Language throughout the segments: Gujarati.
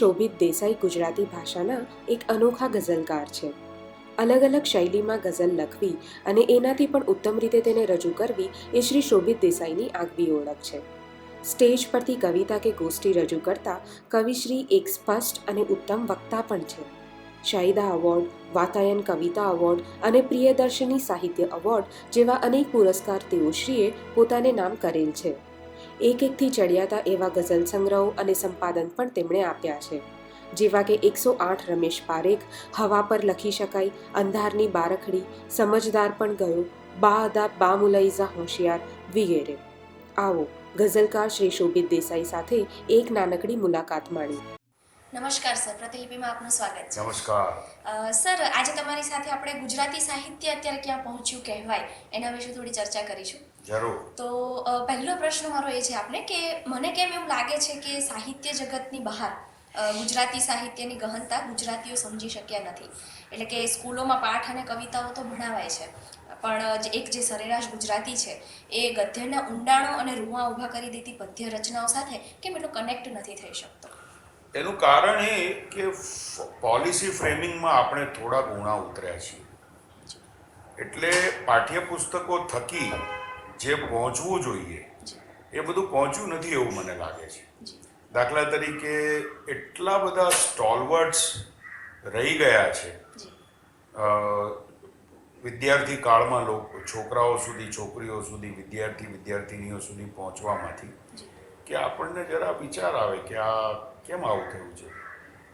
શોભિત દેસાઈ ગુજરાતી ભાષાના એક અનોખા ગઝલકાર છે. અલગ અલગ શૈલીમાં ગઝલ લખવી અને એનાથી પણ ઉત્તમ રીતે તેને રજૂ કરવી એ શ્રી શોભિત દેસાઈની આગવી ઓળખ છે. સ્ટેજ પરથી કવિતા કે ગોષ્ઠી રજૂ કરતા કવિશ્રી એક સ્પષ્ટ અને ઉત્તમ વક્તા પણ છે. શાહિદા એવોર્ડ, વાતાયન કવિતા એવોર્ડ અને પ્રિયદર્શિની સાહિત્ય એવોર્ડ જેવા અનેક પુરસ્કાર તેઓ શ્રીએ પોતાને નામ કરેલ છે. એક એકથી ચડિયાતા એવા ગઝલ સંગ્રહો અને સંપાદન પણ તેમણે આપ્યા છે. જેવા કે એકસો આઠ રમેશ પારેખ હવા પર લખી શકાય અંધારની બારખડી સમજદાર પણ ગયો બા અદા બા મુલઈઝા હોશિયાર વિગેરે. આવો ગઝલકાર શ્રી શોભિત દેસાઈ સાથે એક નાનકડી મુલાકાત માણી. નમસ્કાર સર પ્રતિલિપિમાં આપનું સ્વાગત છે. નમસ્કાર. સર આજે તમારી સાથે આપણે ગુજરાતી સાહિત્ય અત્યારે ક્યાં પહોંચ્યું કહેવાય એના વિશે થોડી ચર્ચા કરીશું. જરૂર. તો પહેલો પ્રશ્ન મારો એ છે આપને કે મને કેમ એવું લાગે છે કે સાહિત્ય જગતની બહાર ગુજરાતી સાહિત્યની ગહનતા ગુજરાતીઓ સમજી શક્યા નથી? એટલે કે સ્કૂલોમાં પાઠ અને કવિતાઓ તો ભણાવાય છે પણ એક જે સરેરાશ ગુજરાતી છે એ ગદ્યના ઊંડાણો અને રૂવા ઊભા કરી દેતી પદ્ય રચનાઓ સાથે કેમ એટલું કનેક્ટ નથી થઈ શકતો? એનું કારણ એ કે પોલિસી ફ્રેમિંગમાં આપણે થોડા ગુણા ઉતર્યા છીએ. એટલે પાઠ્યપુસ્તકો થકી જે પહોંચવું જોઈએ એ બધું પહોંચ્યું નથી એવું મને લાગે છે. દાખલા તરીકે એટલા બધા સ્ટોલવર્ડ્સ રહી ગયા છે. વિદ્યાર્થી કાળમાં લોકો છોકરાઓ સુધી છોકરીઓ સુધી વિદ્યાર્થી વિદ્યાર્થિનીઓ સુધી પહોંચવામાંથી કે આપણને જરા વિચાર આવે કે આ કેમ આવું થયું છે?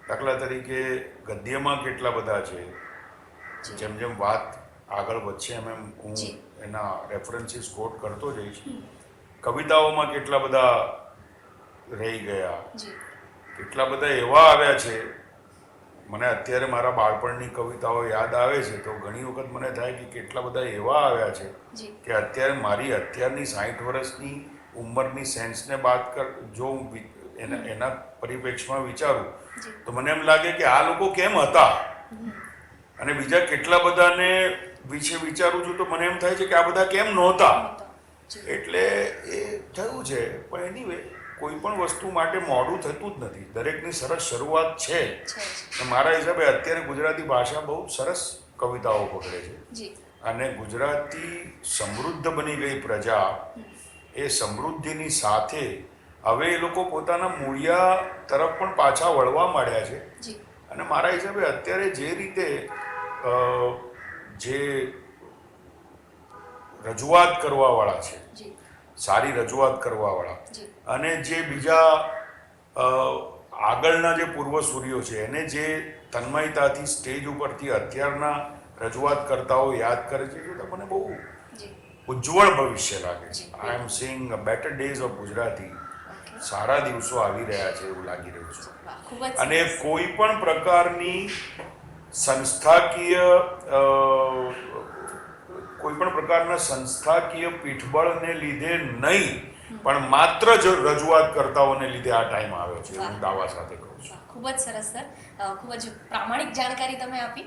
દાખલા તરીકે ગદ્યમાં કેટલા બધા છે? જેમ જેમ વાત આગળ વધશે એમ એમ હું. એના રેફરન્સીસ કોટ કરતો જઈશ. કવિતાઓમાં કેટલા બધા રહી ગયા. કેટલા બધા એવા આવ્યા છે. મને અત્યારે મારા બાળપણની કવિતાઓ યાદ આવે છે તો ઘણી વખત મને થાય કે કેટલા બધા એવા આવ્યા છે કે અત્યારે મારી અત્યારની સાઠ વર્ષની ઉંમરની સેન્સને બાદ કર જો હું એના એના પરિપ્રેક્ષમાં વિચારું તો મને એમ લાગે કે આ લોકો કેમ હતા? અને બીજા કેટલા બધાને વિશે વિચારું છું તો મને એમ થાય છે કે આ બધા કેમ નહોતા? એટલે એ થયું છે. પણ એની કોઈ પણ વસ્તુ માટે મોડું થતું જ નથી. દરેકની સરસ શરૂઆત છે. મારા હિસાબે અત્યારે ગુજરાતી ભાષા બહુ સરસ કવિતાઓ પકડે છે. અને ગુજરાતી સમૃદ્ધ બની ગઈ પ્રજા એ સમૃદ્ધિની સાથે હવે એ લોકો પોતાના મૂળિયા તરફ પણ પાછા વળવા માંડ્યા છે. અને મારા હિસાબે અત્યારે જે રીતે અ, જે રજૂઆત કરવાવાળા છે. સારી રજૂઆત કરવાવાળા. અને જે બીજા આગળના જે પૂર્વ સૂર્યો છે એને જે તન્મયતાથી સ્ટેજ ઉપરથી અત્યારના રજૂઆત કરતાઓ યાદ કરે છે એટલે મને બહુ ઉજ્જવળ ભવિષ્ય લાગે છે. I am sing better days of Gujarati સારા દિવસો આવી રહ્યા છે એવું લાગી રહ્યું છે. અને કોઈ પણ પ્રકારની સંસ્થાકીય કોઈ પણ પ્રકારના સંસ્થાકીય પીઠબળને લીધે નહીં પણ માત્ર જ રજૂઆત કરતાઓને લીધે આ ટાઈમ આવ્યો છે હું દાવા સાથે કહું છું. ખૂબ જ સરસ સર. ખૂબ જ પ્રામાણિક જાણકારી તમે આપી.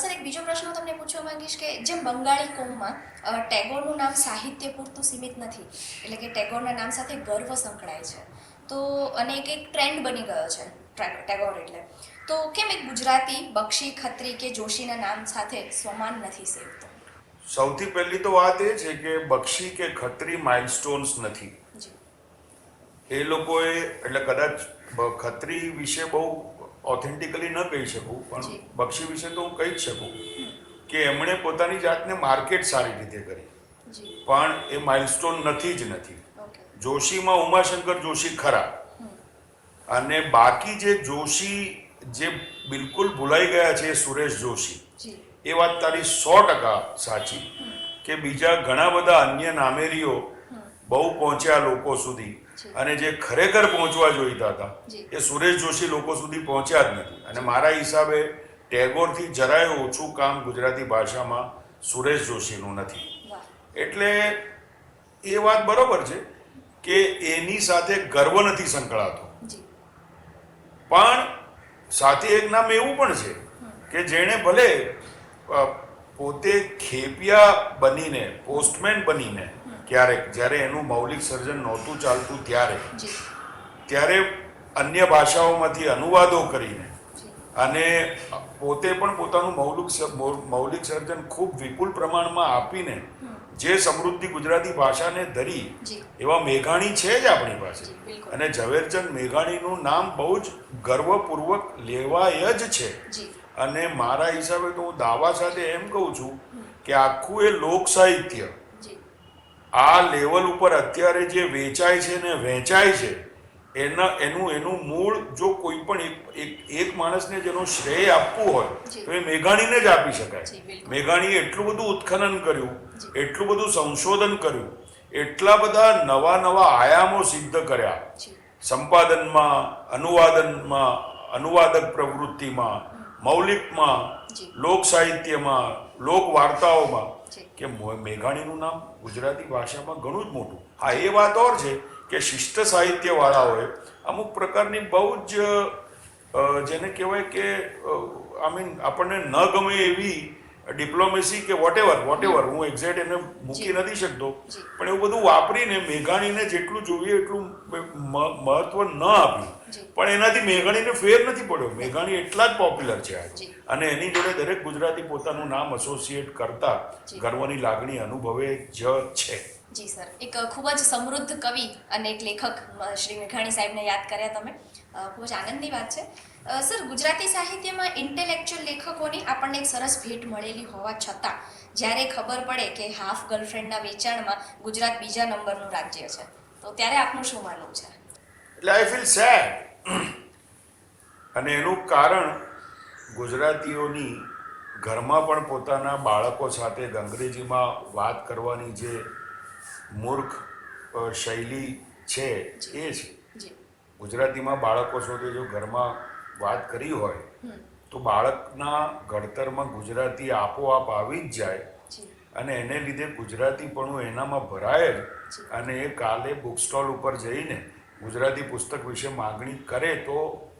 સર એક બીજો પ્રશ્ન હું તમને પૂછવા માંગીશ કે જેમ બંગાળી કોમમાં ટેગોરનું નામ સાહિત્ય પૂરતું સીમિત નથી એટલે કે ટેગોરના નામ સાથે ગર્વ સંકળાય છે. તો અને એક એક ટ્રેન્ડ બની ગયો છે ટેગોર એટલે. તો કેમ એક ગુજરાતી બક્ષી ખત્રી કે જોશીના નામ સાથે સમાન નથી સેવતો? સૌથી પહેલી તો વાત એ છે કે બક્ષી કે ખત્રી માઇલસ્ટોન્સ નથી. એ લોકોએ એટલે કદાચ ખત્રી વિશે બહુ ઓથેન્ટિકલી ન કહી શકું પણ બક્ષી વિશે તો હું કહી જ શકું કે એમણે પોતાની જાતને માર્કેટ સારી રીતે કરી. પણ એ માઇલસ્ટોન નથી જ નથી. જોશીમાં ઉમાશંકર જોશી ખરા. અને બાકી જે જોશી જે બિલકુલ ભૂલાઈ ગયા છે સુરેશ જોશી. એ વાત તારી સો ટકા સાચી. કે બીજા ઘણા બધા અન્ય નામેરીઓ બહુ પહોંચ્યા લોકો સુધી. અને જે ખરેખર પહોંચવા જોઈતા હતા એ સુરેશ જોશી લોકો સુધી પહોંચ્યા જ નથી. અને મારા હિસાબે ટેગોરથી જરાય ઓછું કામ ગુજરાતી ભાષામાં સુરેશ જોશીનું નથી. એટલે એ વાત બરોબર છે કે એની સાથે ગર્વ નથી સંકળાતો. પણ સાથે એક નામ એવું પણ છે કે જેણે ભલે પોતે ખેપિયા બનીને પોસ્ટમેન બનીને ક્યારેક જ્યારે એનું મૌલિક સર્જન નહોતું ચાલતું ત્યારે ત્યારે અન્ય ભાષાઓમાંથી અનુવાદો કરીને અને પોતે પણ પોતાનું મૌલિક મૌલિક સર્જન ખૂબ વિપુલ પ્રમાણમાં આપીને જે સમૃદ્ધિ ગુજરાતી ભાષાને ધરી એવા મેઘાણી છે જ આપણી પાસે. અને ઝવેરચંદ મેઘાણીનું નામ બહુ જ ગર્વપૂર્વક લેવાય જ છે. અને મારા હિસાબે તો હું દાવા સાથે એમ કહું છું કે આખું એ લોક સાહિત્ય આ લેવલ ઉપર અત્યારે જે વેચાય છે ને વેચાય છે એના એનું એનું મૂળ જો કોઈ પણ એક એક એક માણસને જેનો શ્રેય આપવું હોય તો એ મેઘાણીને જ આપી શકાય. મેઘાણીએ એટલું બધું ઉત્ખનન કર્યું એટલું બધું સંશોધન કર્યું એટલા બધા નવા નવા આયામો સિદ્ધ કર્યા. સંપાદનમાં અનુવાદનમાં અનુવાદક પ્રવૃત્તિમાં મૌલિકમાં લોક સાહિત્યમાં લોક વાર્તાઓમાં. કે મેઘાણીનું નામ ગુજરાતી ભાષામાં ઘણું જ મોટું. હા એ વાત ઓર છે કે શિષ્ટ સાહિત્યવાળાઓએ અમુક પ્રકારની બહુ જ જેને કહેવાય કે આઈ મીન આપણને ન ગમે એવી ડિપ્લોમેસી કે વોટ એવર વોટ એવર હું એક્ઝેક્ટ એને મૂકી નથી શકતો. પણ એવું બધું વાપરીને મેઘાણીને જેટલું જોઈએ એટલું મહત્વ ન આપ્યું. પણ એનાથી મેઘાણીને ફેર નથી પડ્યો. મેઘાણી એટલા જ પોપ્યુલર છે આજે. અને એની જોડે દરેક ગુજરાતી પોતાનું નામ એસોસિએટ કરતા ગર્વની લાગણી અનુભવે જ છે. જી, સર. એક ખૂબ જ સમૃદ્ધ કવિ અને એક લેખક શ્રી મેઘાણી સાહેબને યાદ કર્યા તમે. ખૂબ જ આનંદની વાત છે. સર, ગુજરાતી સાહિત્યમાં ઇન્ટેલેક્ચ્યુઅલ લેખકોની આપણને એક સરસ ભેટ મળેલી હોવા છતાં, જ્યારે ખબર પડે કે હાફ ગર્લફ્રેન્ડના વેચાણમાં ગુજરાત બીજા નંબરનું રાજ્ય છે, તો ત્યારે આપનું શું માનવું છે? એટલે આઈ ફીલ સેડ અને એનું કારણ ગુજરાતીઓની ઘરમાં પણ પોતાના બાળકો સાથે અંગ્રેજીમાં વાત કરવાની જે મૂર્ખ શૈલી છે એ છે ગુજરાતીમાં બાળકો સાથે જો ઘરમાં વાત કરી હોય તો બાળકના ઘડતરમાં ગુજરાતી આપોઆપ આવી જ જાય અને એને લીધે ગુજરાતીપણું એનામાં ભરાય જ. અને એ કાલે બુક સ્ટોલ ઉપર જઈને ગુજરાતી પુસ્તક વિશે માગણી કરે તો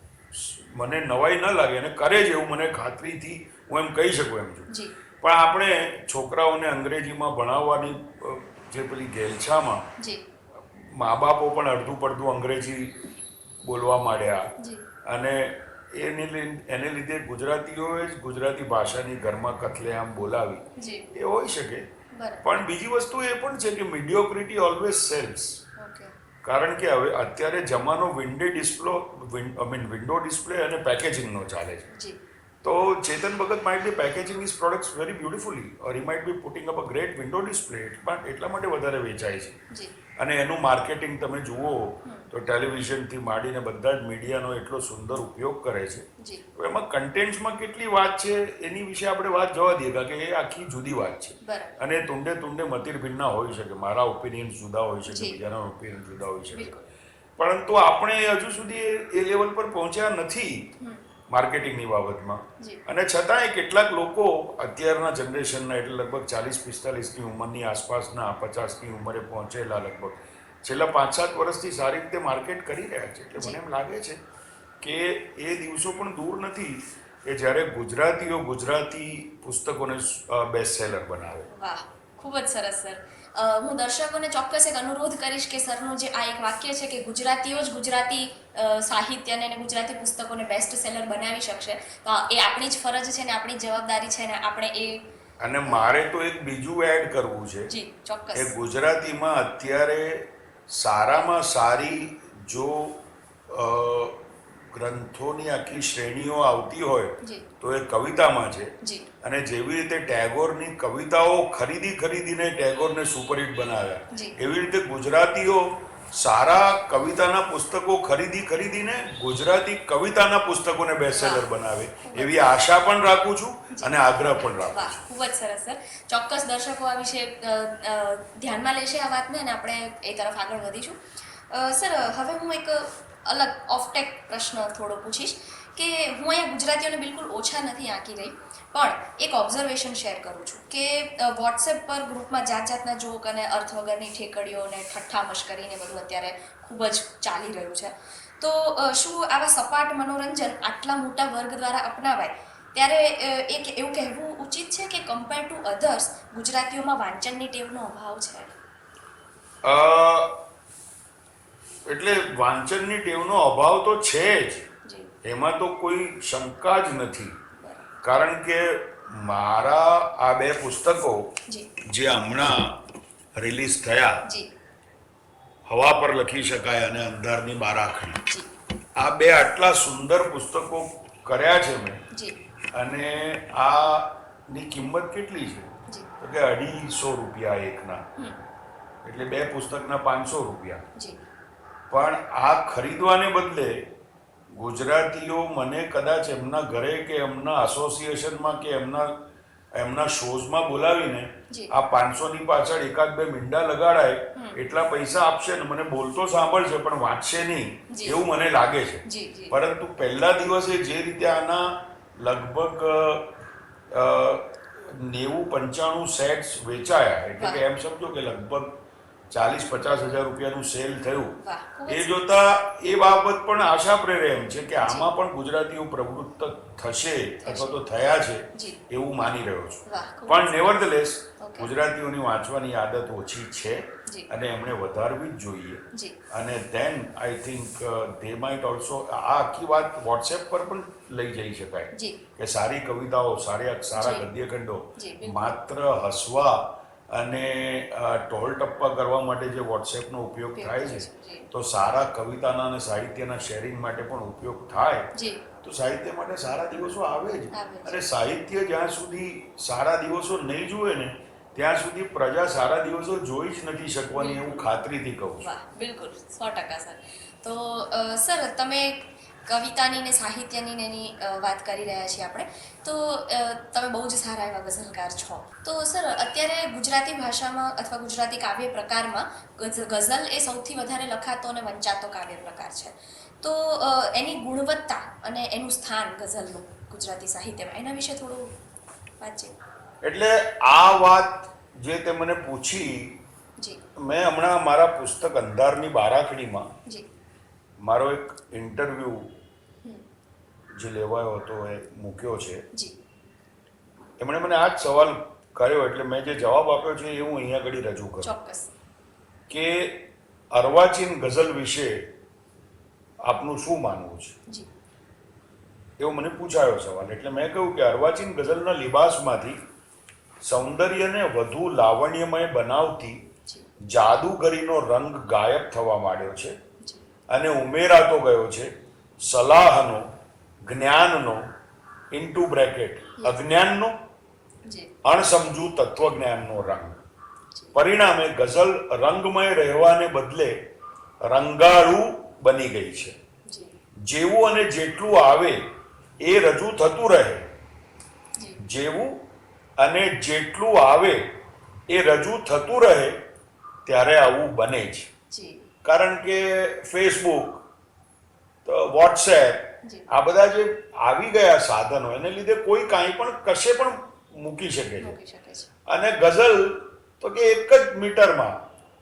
મને નવાઈ ન લાગે અને કરે જ એવું મને ખાતરીથી હું એમ કહી શકું એમ છું. પણ આપણે છોકરાઓને અંગ્રેજીમાં ભણાવવાની જે પેલી ગેલછામાં મા બાપો પણ અડધું પડધું અંગ્રેજી બોલવા માંડ્યા. અને એને એને લીધે ગુજરાતીઓએ જ ગુજરાતી ભાષાની ઘરમાં કથલેઆમ બોલાવી. એ હોઈ શકે. પણ બીજી વસ્તુ એ પણ છે કે મીડિયોક્રિટી ઓલવેઝ સેલ્સ કારણ કે હવે અત્યારે જમાનો window display I mean window display અને પેકેજિંગનો ચાલે છે. તો Chetan Bhagat might be packaging is products very beautifully or he might be putting up a great window display એટલા માટે વધારે વેચાય છે. અને એનું માર્કેટિંગ તમે જુઓ તો ટેલિવિઝનથી માંડીને બધા જ મીડિયાનો એટલો સુંદર ઉપયોગ કરે છે. તો એમાં કન્ટેન્ટમાં કેટલી વાત છે એની વિશે આપણે વાત જવા દઈએ કારણ કે એ આખી જુદી વાત છે. અને તુંડે તુંડે મતિર ભિન્ના હોઈ શકે મારા ઓપિનિયન જુદા હોઈ શકે બીજાના ઓપિનિયન જુદા હોઈ શકે. પરંતુ આપણે હજુ સુધી એ- લેવલ પર પહોંચ્યા નથી. માર્કેટિંગની બાબતમાં. અને છતાંય કેટલાક લોકો અત્યારના જનરેશનના એટલે લગભગ ચાલીસ પિસ્તાલીસની ઉંમરની આસપાસના પચાસની ઉંમરે પહોંચેલા લગભગ. છેલ્લા પાંચ સાત વર્ષથી સારી રીતે માર્કેટ કરી રહ્યા છે. એટલે મને એમ લાગે છે કે એ દિવસો પણ દૂર નથી કે જ્યારે ગુજરાતીઓ ગુજરાતી પુસ્તકોને બેસ્ટ સેલર બનાવે. વાહ ખૂબ જ સરસ સર. હું દર્શકોને ચોક્કસ એક અનુરોધ કરીશ કે સરનું જે આ એક વાક્ય છે કે ગુજરાતીઓ જ ગુજરાતી સાહિત્યને અને ગુજરાતી પુસ્તકોને બેસ્ટ સેલર બનાવી શકશે. તો એ આપણી જ ફરજ છે ને આપણી જવાબદારી છે ને આપણે એ અને મારે તો એક બીજું એડ કરવું છે જી ચોક્કસ. એ ગુજરાતીમાં અત્યારે સારામાં સારી જો ગ્રંથોની આખી શ્રેણીઓ આવતી હોય તો એ કવિતામાં છે. અને જેવી રીતે ટેગોરની કવિતાઓ ખરીદી ખરીદીને ટેગોરને સુપરહિટ બનાવ્યા એવી રીતે ગુજરાતીઓ સારા કવિતાના પુસ્તકો ખરીદી ખરીદીને ગુજરાતી કવિતાના પુસ્તકોને બેસ્ટસેલર બનાવે એવી આશા પણ રાખું છું અને આગ્રહ પણ રાખું છું. ખૂબ જ સરસ સર. ચોક્કસ દર્શકો આ વિશે ધ્યાનમાં લેશે આ વાતને અને આપણે એ તરફ આગળ વધીશું. સર હવે હું એક અલગ ઓફટેક પ્રશ્ન થોડો પૂછીશ કે હું અહીંયા ગુજરાતીઓને બિલકુલ ઓછા નથી આંકી રહી, પણ એક ઓબ્ઝર્વેશન શેર કરું છું કે વોટ્સએપ પર ગ્રુપમાં જાત જાતના જોક અને અર્થ વગરની ઠેકડીઓ અને ઠઠ્ઠા મશ્કરીને બધું અત્યારે ખૂબ જ ચાલી રહ્યું છે. તો શું આવા સપાટ મનોરંજન આટલા મોટા વર્ગ દ્વારા અપનાવાય? ત્યારે એક એવું કહેવું ઉચિત છે કે કમ્પેર ટુ અધર્સ ગુજરાતીઓમાં વાંચનની ટેવનો અભાવ છે. એટલે વાંચનની ટેવનો અભાવ તો છે જ. એમાં તો કોઈ શંકા જ નથી. કારણ કે મારા આ બે પુસ્તકો જે. હમણાં રિલીઝ થયા હવા પર લખી શકાય અને અંધારની બારાખડી આ બે આટલા સુંદર પુસ્તકો કર્યા છે મેં. અને અને આની કિંમત કેટલી છે? તો કે અઢીસો રૂપિયા એકના. એટલે બે પુસ્તકના પાંચસો રૂપિયા. પણ આ ખરીદવાને બદલે ગુજરાતીઓ મને કદાચ એમના ઘરે કે એમના એસોસિએશનમાં કે એમના એમના શોઝમાં બોલાવીને. આ પાંચસોની પાછળ એકાદ બે મીંડા લગાડાય એટલા પૈસા આપશે ને મને બોલતો સાંભળશે પણ વાંચશે નહીં. એવું મને લાગે છે. પરંતુ પહેલા દિવસે જે રીતે આના લગભગ નેવું પંચાણું સેટ્સ વેચાયા એટલે કે એમ સમજો કે લગભગ ચાલીસ પચાસ હજાર રૂપિયાનું સેલ થયું. એ જોતા એ બાબત પણ આશા પ્રેરે એમ છે કે આમાં પણ ગુજરાતીઓ પ્રવૃત્ત થશે અથવા તો થયા છે એવું માની રહ્યો છું. પણ નેવર નેવરધલેસ. ગુજરાતીઓની વાંચવાની આદત ઓછી છે અને એમણે વધારવી જ જોઈએ. અને then I think they might also આ આખી વાત વોટ્સએપ પર પણ લઈ જઈ શકાય કે સારી કવિતાઓ સારા સારા. ગદ્યખંડો માત્ર હસવા અને ટોલ ટપ્પા કરવા માટે જે વોટ્સએપનો ઉપયોગ ઉપયોગ થાય છે છે, તો સારા કવિતાના અને સાહિત્યના શેરિંગ માટે પણ ઉપયોગ થાય. તો સાહિત્ય માટે સારા દિવસો આવે જ. અને સાહિત્ય જ્યાં સુધી સારા દિવસો નહીં જુએ ને ત્યાં સુધી પ્રજા સારા દિવસો જોઈ જ નથી શકવાની એવું ખાતરીથી કહું છું. બિલકુલ. સો ટકા સર. તો સર તમે કવિતાની ને સાહિત્યની ને એની વાત કરી રહ્યા છીએ આપણે. તો તમે બહુ જ સારા એવા ગઝલકાર છો. તો સર અત્યારે ગુજરાતી ભાષામાં અથવા ગુજરાતી કાવ્ય પ્રકારમાં ગઝલ એ સૌથી વધારે લખાતો અને વંચાતો કાવ્ય પ્રકાર છે. તો એની ગુણવત્તા અને એનું સ્થાન ગઝલનું ગુજરાતી સાહિત્યમાં એના વિશે થોડું વાતચીત એટલે આ વાત જે તે મને પૂછી જી. મેં હમણાં મારા પુસ્તક અંધારની બારાખડીમાં જી. મારો એક ઇન્ટરવ્યૂ જે લેવાયો હતો એ મૂક્યો છે. એમણે મને આ જ સવાલ કર્યો એટલે મેં જે જવાબ આપ્યો છે એ હું અહીંયા આગળ રજૂ કરું. ચોક્કસ. કે અર્વાચીન ગઝલ વિશે આપનું શું માનવું છે? એવો મને પૂછાયો સવાલ. એટલે મેં કહ્યું કે અર્વાચીન ગઝલના લિબાસમાંથી સૌંદર્યને વધુ લાવણ્યમય બનાવતી જાદુગરીનો રંગ ગાયબ થવા માંડ્યો છે અને ઉમેરાતો ગયો છે સલાહનો જ્ઞાનનો ઇન્ટુ બ્રેકેટ અજ્ઞાનનો અણસમજુ તત્વજ્ઞાનનો રંગ. પરિણામે ગઝલ રંગમય રહેવાને બદલે રંગાળું બની ગઈ છે. જેવું અને જેટલું આવે એ રજૂ થતું રહે. જેવું અને જેટલું આવે એ રજૂ થતું રહે ત્યારે આવું બને જ. કારણ કે ફેસબુક તો વોટ્સએપ. આ બધા જે આવી ગયા સાધનો એને લીધે કોઈ કાંઈ પણ કશે પણ મૂકી શકે છે. અને ગઝલ તો કે એક જ મીટરમાં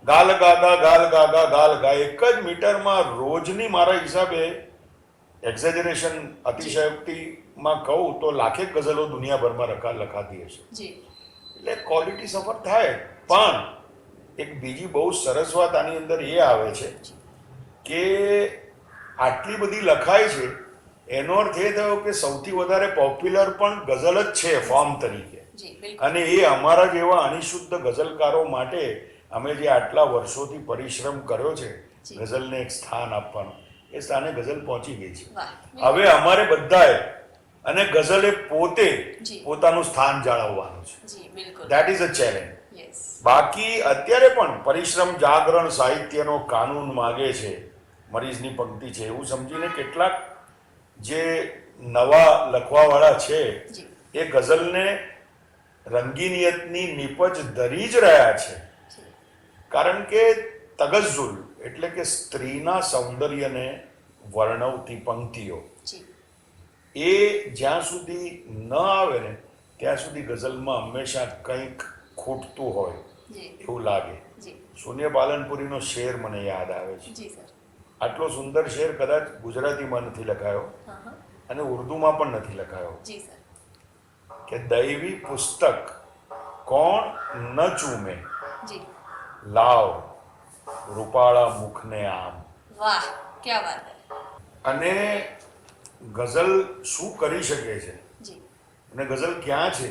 ગાલ ગાગા ગાલ ગાગા ગાલ ગા એક જ મીટરમાં રોજની મારા હિસાબે એક્ઝેજરેશન અતિશયોક્તિમાં કહું તો લાખેક ગઝલો દુનિયાભરમાં રખા લખાતી હશે. એટલે ક્વોલિટી સફર થાય. પણ એક બીજી બહુ સરસ વાત આની અંદર એ આવે છે કે આટલી બધી લખાય છે એનો અર્થ એ થયો કે સૌથી વધારે પોપ્યુલર પણ ગઝલ જ છે ફોર્મ તરીકે. અને એ અમારા જેવા અનિશુદ્ધ ગઝલકારો માટે અમે જે આટલા વર્ષોથી પરિશ્રમ કર્યો છે ગઝલને એક સ્થાન આપવાનું એ સ્થાને ગઝલ પહોંચી ગઈ છે. હવે અમારે બધાએ અને ગઝલે પોતે પોતાનું સ્થાન જાળવવાનું છે. દેટ ઇઝ અ ચેલેન્જ બાકી અત્યારે પણ પરિશ્રમ જાગરણ સાહિત્યનો કાનૂન માગે છે મરીઝની પંક્તિ છે એવું સમજીને કેટલાક જે નવા લખવાવાળા છે એ ગઝલને રંગીનિયતની નિપજ ધરી જ રહ્યા છે. કારણ કે તગઝુલ એટલે કે સ્ત્રીના સૌંદર્યને વર્ણવતી પંક્તિઓ. એ જ્યાં સુધી ન આવે ને ત્યાં સુધી ગઝલમાં હંમેશા કંઈક ખૂટતું હોય એવું લાગે. જી. શૂન્ય પાલનપુરીનો શેર મને યાદ આવે છે. આટલો સુંદર શેર કદાચ ગુજરાતીમાં નથી લખાયો અને ઉર્દુમાં પણ નથી લખાયો. કે દૈવી પુસ્તક કોણ ન ચૂમે? લાવ રૂપાળા મુખને આમ. વાહ ક્યાં વાત અને ગઝલ શું કરી શકે છે? અને ગઝલ ક્યાં છે?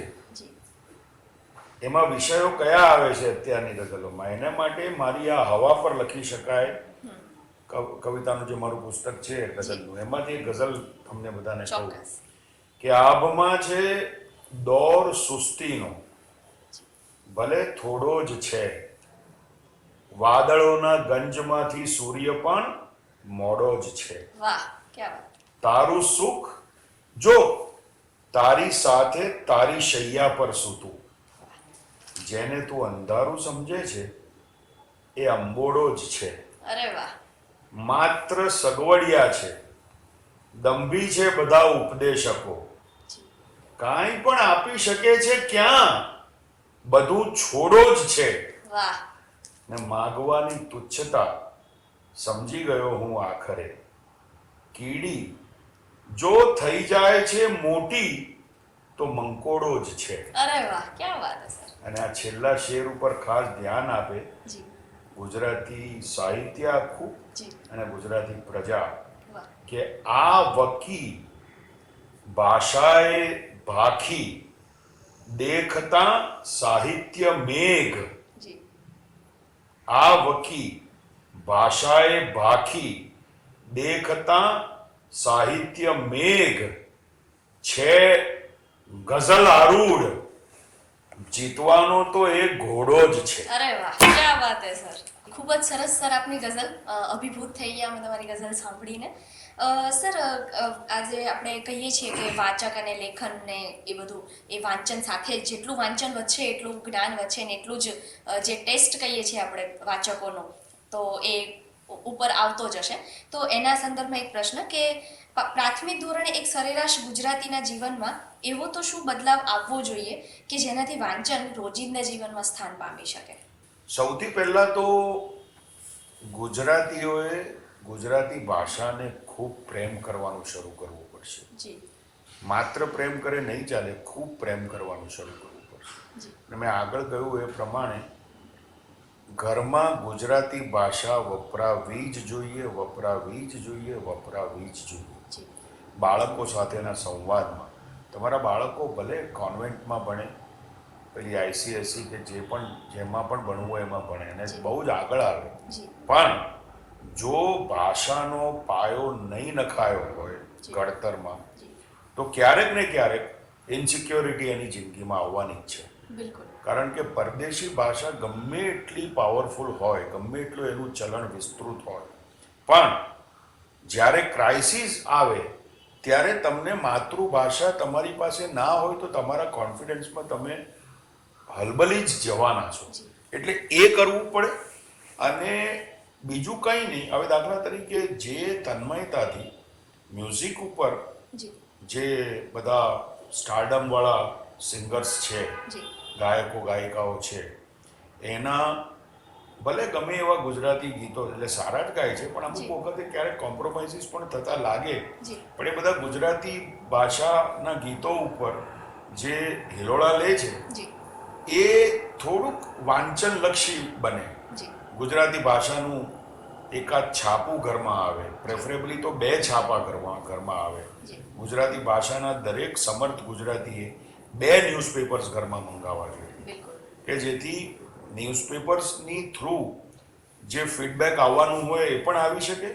એમાં વિષયો કયા આવે છે અત્યારની ગઝલોમાં? એના માટે મારી આ હવા પર લખી શકાય. કવિતાનું જે મારું પુસ્તક છે ગઝલનું એક ગઝલ તમને બધાને કહું કે આબમાં છે દોર સુસ્તીનો ભલે થોડો જ છે. વાદળોના ગંજમાંથી સૂર્ય પણ મોડો જ છે. તારું સુખ જો તારી સાથે તારી શૈયા પર સૂતું. જેને તું અંધારું સમજે છે એ અંબોડો જ છે. અરે વાહ. માત્ર સગવડિયા છે. દંભી છે બધા ઉપદેશકો. કાંઈ પણ આપી શકે છે ક્યાં? બધું છોડો જ છે. ને માગવાની તુચ્છતા સમજી ગયો હું આખરે. કીડી જો થઈ જાય છે મોટી તો મંકોડો જ છે. અરે વાહ ક્યાં વાત હે અને આ છેલ્લા શેર ઉપર ખાસ ધ્યાન આપે. જી. ગુજરાતી સાહિત્ય આખું અને ગુજરાતી પ્રજા કે આ વકી ભાષાએ ભાખી દેખતા સાહિત્ય મેઘ. આ વકી ભાષાએ ભાખી દેખતા સાહિત્ય મેઘ છે ગઝલ આરૂઢ. જીતવાનો તો એ ઘોડો જ છે. અરે વાહ, ક્યાં વાત હે સર? ખૂબ જ સરસ સર આપની ગઝલ. અભિભૂત થઈ ગયા અમે તમારી ગઝલ સાંભળીને. સર આજે આપણે કહીએ છીએ કે વાચક અને લેખન ને એ બધું, એ વાંચન સાથે જેટલું વાંચન વધશે, એટલું જ્ઞાન વધશે ને એટલું જ જે ટેસ્ટ કહીએ છીએ આપણે વાચકોનો, તો એ ઉપર આવતો જ હશે. તો એના સંદર્ભમાં એક પ્રશ્ન કે પ્રાથમિક ધોરણે એક સરેરાશ ગુજરાતીના જીવનમાં એવો તો શું બદલાવ આવવો જોઈએ કે જેનાથી વાંચન રોજિંદા જીવનમાં સ્થાન પામી શકે? સૌથી પહેલા તો ગુજરાતીઓએ ગુજરાતી ભાષાને ખૂબ પ્રેમ કરવાનું શરૂ કરવું પડશે. જી. માત્ર પ્રેમ કરે નહીં ચાલે ખૂબ પ્રેમ કરવાનું શરૂ કરવું પડશે. અને મેં આગળ કહ્યું એ પ્રમાણે ઘરમાં ગુજરાતી ભાષા વપરાવી જ જોઈએ વપરાવી જ જોઈએ વપરાવી જ જોઈએ. બાળકો સાથેના સંવાદમાં. તમારા બાળકો ભલે કોન્વેન્ટમાં ભણે પેલી આઈસીએસસી કે જે પણ જેમાં પણ ભણવું હોય એમાં ભણે અને બહુ જ આગળ આવે. પણ જો ભાષાનો પાયો નહીં નખાયો હોય ઘડતરમાં તો ક્યારેક ને ક્યારેક ઇન્સિક્યોરિટી એની જિંદગીમાં આવવાની જ છે. બિલકુલ. કારણ કે પરદેશી ભાષા ગમે એટલી પાવરફુલ હોય ગમે એટલું એનું ચલણ વિસ્તૃત હોય. પણ જ્યારે ક્રાઇસિસ આવે ત્યારે તમને માતૃભાષા તમારી પાસે ના હોય તો તમારા કોન્ફિડન્સમાં તમે હલબલી જ જવાના છો. એટલે એ કરવું પડે અને બીજું કંઈ નહીં. હવે દાખલા તરીકે જે તન્મયતાથી મ્યુઝિક ઉપર જે. બધા સ્ટારડમવાળા સિંગર્સ છે ગાયકો ગાયિકાઓ છે. એના ભલે ગમે એવા ગુજરાતી ગીતો એટલે સારા જ ગાય છે પણ અમુક વખતે ક્યારેક કોમ્પ્રોમાઇઝીસ પણ થતા લાગે. પણ એ બધા ગુજરાતી ભાષાના ગીતો ઉપર જે હિલોળા લે છે એ થોડુંક વાંચનલક્ષી બને. ગુજરાતી ભાષાનું એકાદ છાપું ઘરમાં આવે. પ્રેફરેબલી તો બે છાપા ઘરમાં ઘરમાં આવે. ગુજરાતી ભાષાના દરેક સમર્થ ગુજરાતીએ બે ન્યૂઝપેપર્સ ઘરમાં મંગાવવા જોઈએ. કે જેથી ન્યૂઝપેપર્સની થ્રુ જે ફીડબેક આવવાનું હોય એ પણ આવી શકે.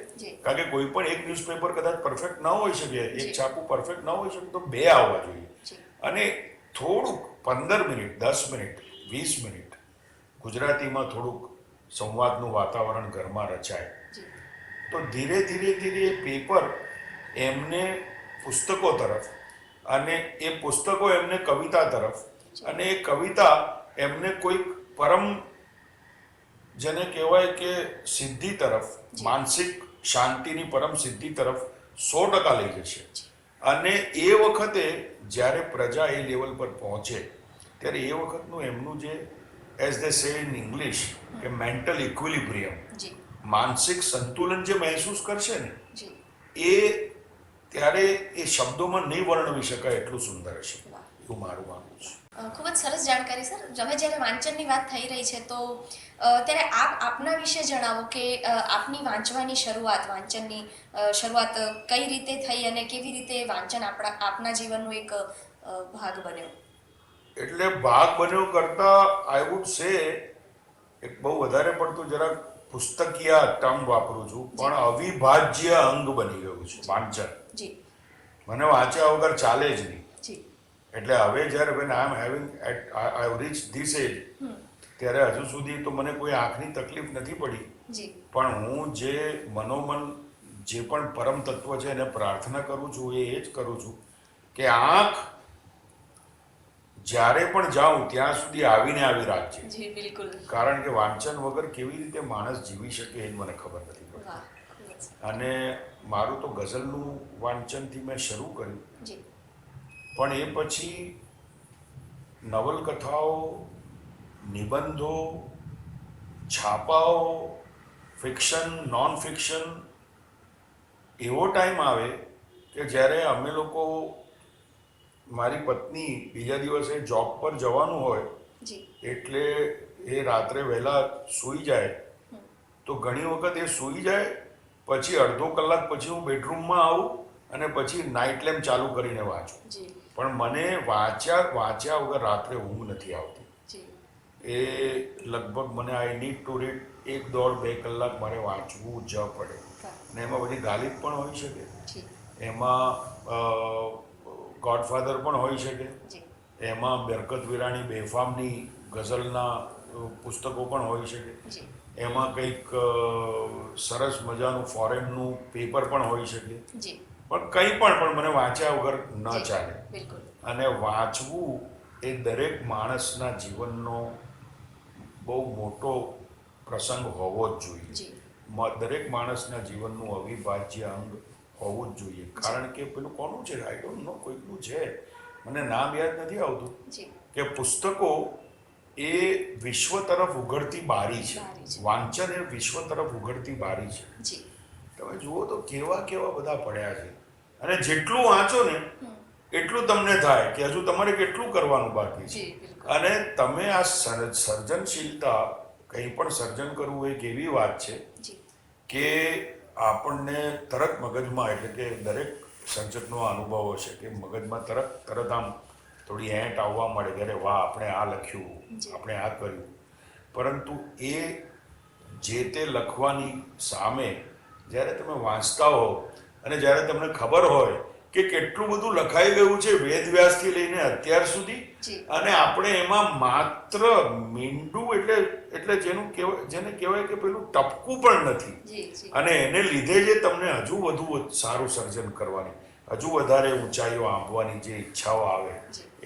કારણ કે કોઈ પણ એક ન્યૂઝપેપર કદાચ પરફેક્ટ ન હોઈ શકે એક છાપું પરફેક્ટ ન હોઈ શકે તો બે આવવા જોઈએ. અને થોડુંક પંદર મિનિટ દસ મિનિટ વીસ મિનિટ ગુજરાતીમાં થોડુંક સંવાદનું વાતાવરણ ઘરમાં રચાય. તો ધીરે ધીરે ધીરે એ પેપર એમને પુસ્તકો તરફ અને એ પુસ્તકો એમને કવિતા તરફ અને એ કવિતા એમને કોઈક પરમ જેને કહેવાય કે સિદ્ધિ તરફ માનસિક શાંતિની પરમ સિદ્ધિ તરફ સો ટકા લઈ જશે. અને એ વખતે જ્યારે પ્રજા એ લેવલ પર પહોંચે ત્યારે એ વખતનું એમનું જે as they say in English કે મેન્ટલ ઇક્વિલિબ્રિયમ માનસિક સંતુલન જે મહેસૂસ કરશે ને એ ત્યારે એ શબ્દોમાં નહીં વર્ણવી શકાય એટલું સુંદર હશે એવું મારું માનવું છે. ખૂબ જ સરસ જાણકારી સર. હવે જ્યારે વાંચનની વાત થઈ રહી છે તો ત્યારે આપ આપના વિશે જણાવો કે આપની વાંચવાની શરૂઆત વાંચનની શરૂઆત કઈ રીતે થઈ અને કેવી રીતે વાંચન આપણા આપના જીવનનો એક ભાગ બન્યો? એટલે ભાગ બન્યો કરતા આઈ વુડ સે એક બહુ વધારે પડતું જરાક પુસ્તકીય ટર્મ વાપરું છું પણ અવિભાજ્ય અંગ બની ગયું છે વાંચન. મને વાંચ્યા વગર ચાલે જ નહીં. એટલે હવે જ્યારે when I am having at I reach this age ત્યારે હજુ સુધી તો મને કોઈ આંખની તકલીફ નથી પડી. પણ હું જે મનોમન જે પણ પરમ તત્વ છે એને પ્રાર્થના કરું છું એ એ જ કરું છું કે આંખ જ્યારે પણ જાઉં ત્યાં સુધી આવીને આવી રાખજે જી બિલકુલ. કારણ કે વાંચન વગર કેવી રીતે માણસ જીવી શકે એ મને ખબર નથી પડતી. અને મારું તો ગઝલનું વાંચનથી મેં શરૂ કર્યું. પણ એ પછી નવલકથાઓ નિબંધો છાપાઓ ફિક્શન નોન ફિક્શન એવો ટાઈમ આવે કે જ્યારે અમે લોકો મારી પત્ની બીજા દિવસે જોબ પર જવાનું હોય એટલે એ રાત્રે વહેલા સૂઈ જાય. તો ઘણી વખત એ સૂઈ જાય પછી અડધો કલાક પછી હું બેડરૂમમાં આવું અને પછી નાઇટ લેમ્પ ચાલુ કરીને વાંચું. પણ મને વાંચ્યા વાંચ્યા વગર રાત્રે ઊંઘ નથી આવતી. એ લગભગ મને આઈ નીડ ટુ રીડ એક દોઢ બે કલાક મારે વાંચવું જ પડે. અને એમાં બધી ગાલિબ પણ હોઈ શકે. એમાં ગોડફાધર પણ હોઈ શકે એમાં બરકત વિરાણી બેફામની ગઝલના પુસ્તકો પણ હોઈ શકે એમાં કંઈક સરસ મજાનું ફોરેનનું પેપર પણ હોઈ શકે પણ કંઈ પણ પણ મને વાંચ્યા વગર ન ચાલે. અને વાંચવું એ દરેક માણસના જીવનનો બહુ મોટો પ્રસંગ હોવો જ જોઈએ. દરેક માણસના જીવનનું અવિભાજ્ય અંગ હોવું જ જોઈએ. કારણ કે પેલું કોનું છે? આઈ ડોન્ટ નો કોઈકનું છે. મને નામ યાદ નથી આવતું. કે પુસ્તકો એ વિશ્વ તરફ ઉઘડતી બારી છે. વાંચન એ વિશ્વ તરફ ઉઘડતી બારી છે. તમે જુઓ તો કેવા કેવા બધા પડ્યા છે. અને જેટલું વાંચો ને એટલું તમને થાય કે હજુ તમારે કેટલું કરવાનું બાકી છે. અને તમે આ સર્જનશીલતા કંઈ પણ સર્જન કરવું એક એવી વાત છે કે આપણને તરત મગજમાં એટલે કે દરેક સંસદનો અનુભવ હશે કે મગજમાં તરત તરત આમ થોડી એંટ આવવા મળે કે અરે વાહ આપણે આ લખ્યું આપણે આ કર્યું. પરંતુ એ જે તે લખવાની સામે જ્યારે તમે વાંચતા હો અને જ્યારે તમને ખબર હોય કે કેટલું બધું લખાઈ ગયું છે વેદ વ્યાસથી લઈને અત્યાર સુધી? અને આપણે એમાં માત્ર મીંડું એટલે એટલે જેનું કહેવાય જેને કહેવાય કે પેલું ટપકું પણ નથી. અને એને લીધે જે તમને હજુ વધુ સારું સર્જન કરવાની હજુ વધારે ઊંચાઈઓ આંબવાની જે ઈચ્છાઓ આવે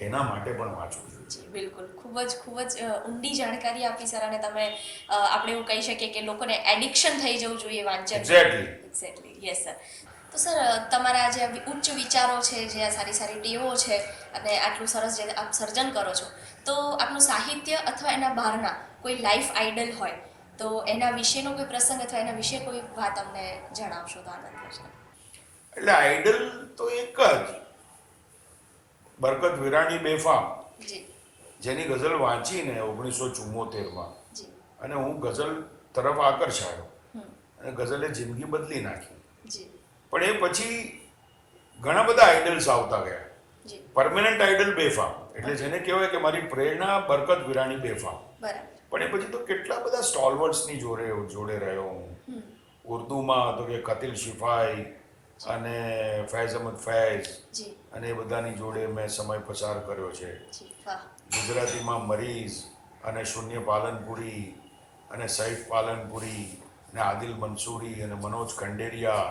એના માટે પણ વાંચવું જી બિલકુલ. ખૂબ જ ખૂબ જ ઊંડી જાણકારી આપી સર અને તમે આપણે એવું કહી શકીએ કે લોકોને એડિક્શન થઈ જવું જોઈએ વાંચન. એક્ઝેક્ટલી એક્ઝેક્ટલી યસ સર તો સર તમારા જે ઉચ્ચ વિચારો છે જે આ સારી સારી ટેવો છે અને આટલું સરસ જે આપ સર્જન કરો છો તો આપનું સાહિત્ય અથવા એના બહારના કોઈ લાઈફ આઇડલ હોય તો એના વિશેનો કોઈ પ્રસંગ અથવા એના વિશે કોઈ વાત અમને જણાવશો તો આનંદ થશે. એટલે આઈડલ તો એક જ. બરકત વિરાણી બેફામ. જી. જેની ગઝલ વાંચીને ઓગણીસો ચુમ્મોતેરમાં જી. અને હું ગઝલ તરફ આકર્ષાયો. અને ગઝલે જિંદગી બદલી નાખી. પણ એ પછી ઘણા બધા આઇડલ્સ આવતા ગયા. પરમેનન્ટ આઇડલ બેફામ. એટલે જેને કહેવાય કે મારી પ્રેરણા બરકત વિરાણી બેફામ. પણ એ પછી તો કેટલા બધા સ્ટોલવર્ડ્સની જોડે જોડે રહ્યો હું. ઉર્દુમાં તો કે કતિલ શિફાઈ અને ફૈઝ અહમદ ફૈઝ અને એ બધાની જોડે મેં સમય પસાર કર્યો છે. ગુજરાતીમાં મરીઝ અને શૂન્ય પાલનપુરી અને સૈફ પાલનપુરી અને આદિલ મંસૂરી અને મનોજ ખંડેરિયા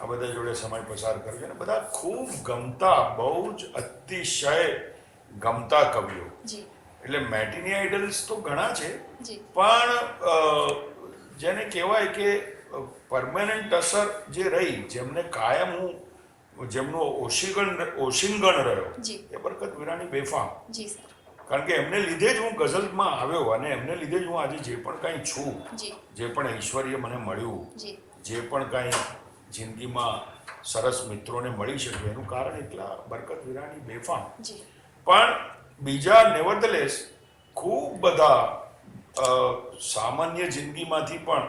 આ બધા જોડે સમય પસાર કર્યો અને બધા ખૂબ ગમતા બહુ જ અતિશય ગમતા કવિઓ. એટલે મેટિની આઇડલ્સ તો ઘણા છે પણ જેને કહેવાય કે પરમેનન્ટ અસર જે રહી જેમને કાયમ હું જેમનો ઓશિંગણ ઓશિંગણ રહ્યો એ બરકત વિરાણી બેફામ. જી સર. કારણ કે એમને લીધે જ હું ગઝલમાં આવ્યો અને એમને લીધે જ હું આજે જે પણ કાંઈ છું જે. પણ ઐશ્વર્ય મને મળ્યું જે. પણ કાંઈ જિંદગીમાં સરસ મિત્રોને મળી શક્યું એનું કારણ એટલા બરકત વિરાની બેફામ. પણ બીજા નેવરધલેસ ખૂબ બધા સામાન્ય જિંદગીમાંથી પણ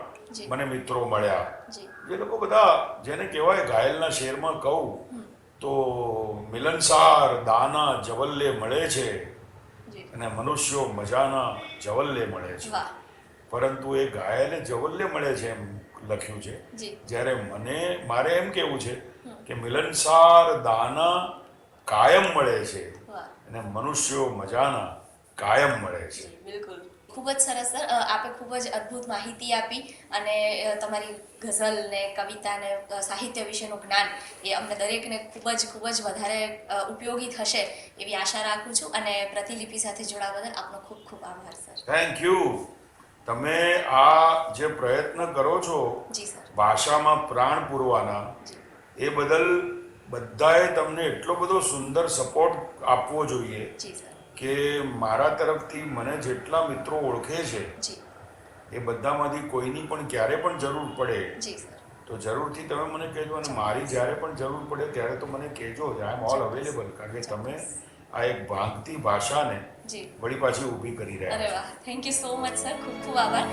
મને મિત્રો મળ્યા. જે. લોકો બધા જેને કહેવાય ઘાયલના શેરમાં કહું તો મિલનસાર દાના જવલ્લે મળે છે. અને મનુષ્યો મજાના જવલ્લે મળે છે. પરંતુ એ ગાયને જવલ્લે મળે છે એમ લખ્યું છે. જ્યારે મને મારે એમ કેવું છે કે મિલનસાર દાના કાયમ મળે છે અને મનુષ્યો મજાના કાયમ મળે છે. બિલકુલ. ખૂબ જ સરસ સર આપે ખૂબ જ અદ્ભુત માહિતી આપી અને તમારી ગઝલ ને કવિતા ને સાહિત્ય વિશેનું જ્ઞાન એ અમને દરેકને ખૂબ જ ખૂબ જ વધારે ઉપયોગી થશે એવી આશા રાખું છું અને પ્રતિલિપિ સાથે જોડાવા બદલ આપનો ખૂબ ખૂબ આભાર સર. થેન્ક યુ તમે આ જે પ્રયત્ન કરો છો જી સર. ભાષામાં પ્રાણ પૂરવાના એ બદલ બધાએ તમને એટલો બધો સુંદર સપોર્ટ આપવો જોઈએ જી સર. કે મારા તરફથી મને જેટલા મિત્રો ઓળખે છે એ બધામાંથી કોઈની પણ ક્યારે પણ જરૂર પડે તો જરૂરથી તમે મને કહેજો અને મારી જ્યારે પણ જરૂર પડે ત્યારે તો મને કહેજો. આઈ એમ ઓલ અવેલેબલ કારણ કે તમે આ એક ભાગતી ભાષાને વળી પાછી ઊભી કરી રહ્યા thank you so much sir ખૂબ ખૂબ આભાર.